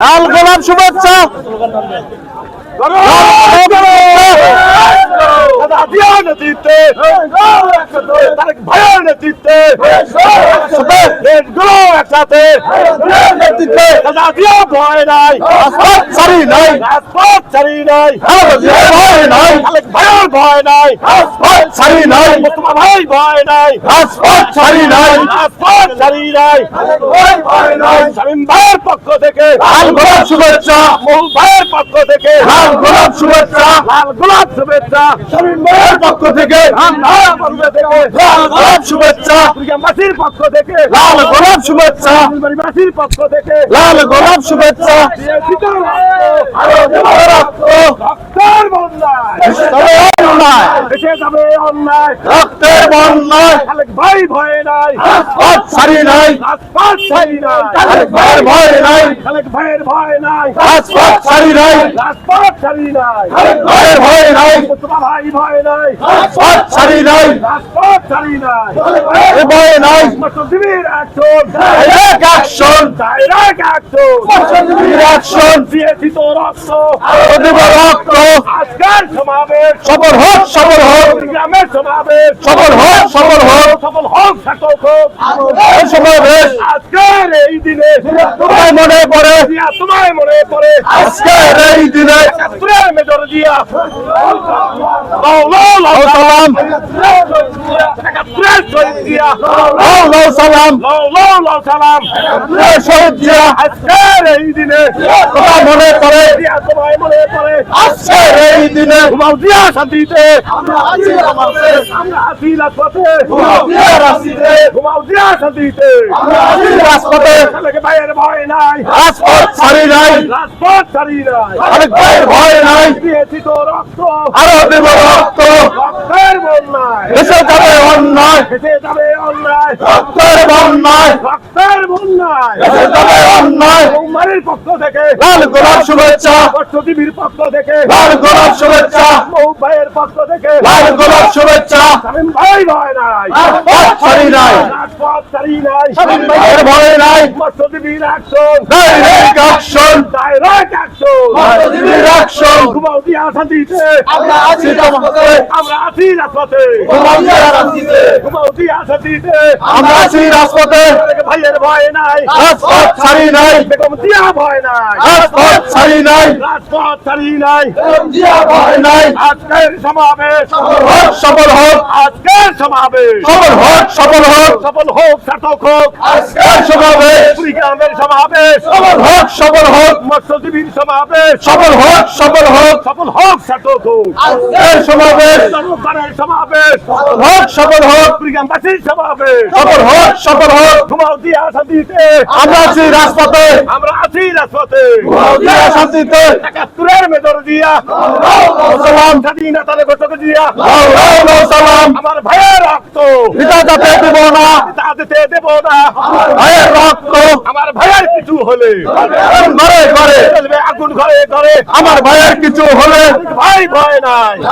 লাল গোলাপ শুভেচ্ছা ভয় নাই ভয় নাই ভয় নাই। রাজপথ ছাড়ি নাই। মুস্তফা ভাই ভয় নাই। রাজপথ ছাড়ি নাই। রাজপথ ছাড়ি নাই। শামীম ভাইয়ের পক্ষ থেকে। লাল গোলাপ শুভেচ্ছা। মহুল ভাইয়ের পক্ষ থেকে। লাল গোলাপ শুভেচ্ছা। লাল গোলাপ শুভেচ্ছা। শামীম ভাইয়ের পক্ষ থেকে। রামধারা পক্ষ থেকে। লাল গোলাপ শুভেচ্ছা। মাসির পক্ষ থেকে। লাল গোলাপ শুভেচ্ছা। মাসির পক্ষ থেকে। লাল গোলাপ শুভেচ্ছা। রক্তের বন্যায়। দেশে যাবে অন্যায়। রক্তের বন্যায় খালেক ভাই ভয় নাই। রাজপথ ছাড়ি নাই। রাজপথ ছাড়ি নাই। খালেক ভাইয়ের ভয় নাই। খালেক ভাইয়ের ভয় নাই। রাজপথ ছাড়ি নাই। রাজপথ ছাড়ি নাই। খালেক ভাইয়ের ভয় নাই। মুস্তফা ভাই ভয় নাই। রাজপথ ছাড়ি নাই রাজপথ ছাড়ি নাই। এ ভয় নাই। মুসলিমের action direct action direct action মুসলিমের অ্যাকশন দিয়েছি তো রক্ত। প্রতিভ রক্ত। আজকের সমাবেশ। সফল হোক সফল হোক। গ্রামের সমাবেশ। সফল হোক সফল হোক। সফল হোক সার্থক হোক। সমাবেশ। আজকের এই দিনে। তোমায় মনে পড়ে। তোমায় মনে পড়ে। আজকের এই দিনে। দিয়া সালাম সালাম সালাম শহীদ জিয়া আজকের এই দিনে তোমায় মনে মনে পড়ে আজকের এই দিনে দিয়া শান্তিতে আমরা আছি আমরা আছি রাজপথে দিয়া ঘুমাও দিয়া শান্তিতে। আমরা আছি রাজপথে। ছেলেকে ভাইয়ের ভয় নাই। রাজপথ ছাড়ি নাই। রাজপথ ছাড়ি নাই। আরেক ভাইয়ের ভয় নাই। দিয়েছি তো রক্ত। আরও দেব রক্ত। রক্তের বন্যায় দেশে যাবে অন্যায়। যাবে অন্যায়। রক্তের বন্যায় রক্তের বন্যায় দেশে যাবে অন্যায়। বৌমারির পক্ষ থেকে। লাল গোলাপ শুভেচ্ছা। বর্ষদীপীর পক্ষ থেকে। লাল গোলাপ শুভেচ্ছা। মৌ ভাইয়ের পক্ষ থেকে। লাল গোলাপ শুভেচ্ছা। ভাই ভয় নাই। রাজপথ ছাড়ি নাই। ছাড়ি নাই। ভয় নাই। বর্ষদীপীর অ্যাকশন অ্যাকশন বর্ষদীপীর অ্যাকশন ঘুমাও দিয়া শান্তিতে আমরা আছি রাজপথে। আমরা আছি রাজপথে ঘুমাও দিয়া রাজনীতিতে। ঘুমাও দিয়া শান্তিতে আমরা আছি রাজপথে। ভাইয়ের ভয় নাই। রাজপথ ছাড়ি নাই। বেগম দিয়া ভয় নাই। রাজপথ ছাড়ি নাই। রাজপথ ছাড়ি নাই। দিয়া ভয় নাই। আজকের সমাবেশ। সফল হোক আজকের সমাবেশ। সফল হোক সফল হোক। সফল হোক সার্থক হোক। আজকের সমাবেশ। কুড়িগ্রামের সমাবেশ। সফল হোক সফল হোক। মৎস্যজীবীর সমাবেশ। সফল হোক সফল হোক। সফল হোক সার্থক হোক। আজকের সমাবেশ। জনগণের সমাবেশ। হোক সফল হোক। সমাবেশ। সফল হোক সফল হোক। ঘুমাও দিয়া শান্তিতে আমরা আছি রাজপথে। আমরা ঘটক দিয়া সালাম। আমার ভাইয়ের রক্ত। পিতা যাতে দেব না। তা দিতে দেব না। ভাইয়ের রক্ত। আমার ভাইয়ের কিছু হলে। ঘরে ঘরে। আগুন ঘরে ঘরে। আমার ভাইয়ের কিছু হলে। ভাই ভয় নাই।